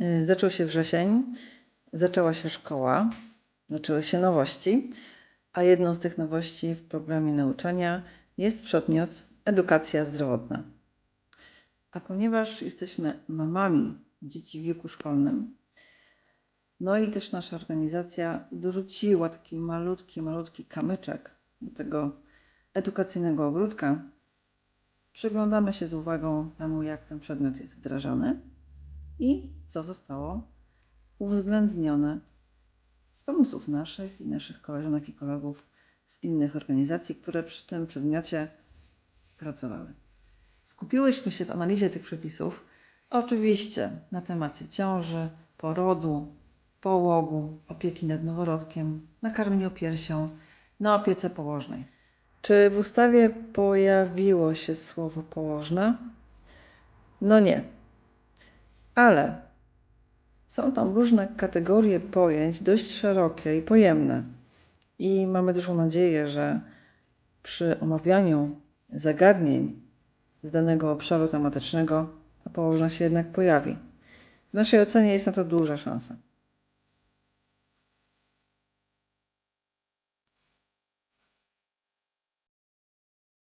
Y, Zaczął się wrzesień, zaczęła się szkoła, zaczęły się nowości, a jedną z tych nowości w programie nauczania jest przedmiot edukacja zdrowotna. A ponieważ jesteśmy mamami dzieci w wieku szkolnym, no i też nasza organizacja dorzuciła taki malutki, malutki kamyczek do tego edukacyjnego ogródka, przyglądamy się z uwagą temu, jak ten przedmiot jest wdrażany i co zostało uwzględnione z pomysłów naszych i naszych koleżanek i kolegów z innych organizacji, które przy tym przedmiocie pracowały. Skupiłyśmy się w analizie tych przepisów oczywiście na temacie ciąży, porodu, połogu, opieki nad noworodkiem, nakarmieniu piersią, na opiece położnej. Czy w ustawie pojawiło się słowo położna? No nie. Ale są tam różne kategorie pojęć, dość szerokie i pojemne. I mamy dużą nadzieję, że przy omawianiu zagadnień z danego obszaru tematycznego ta położna się jednak pojawi. W naszej ocenie jest na to duża szansa.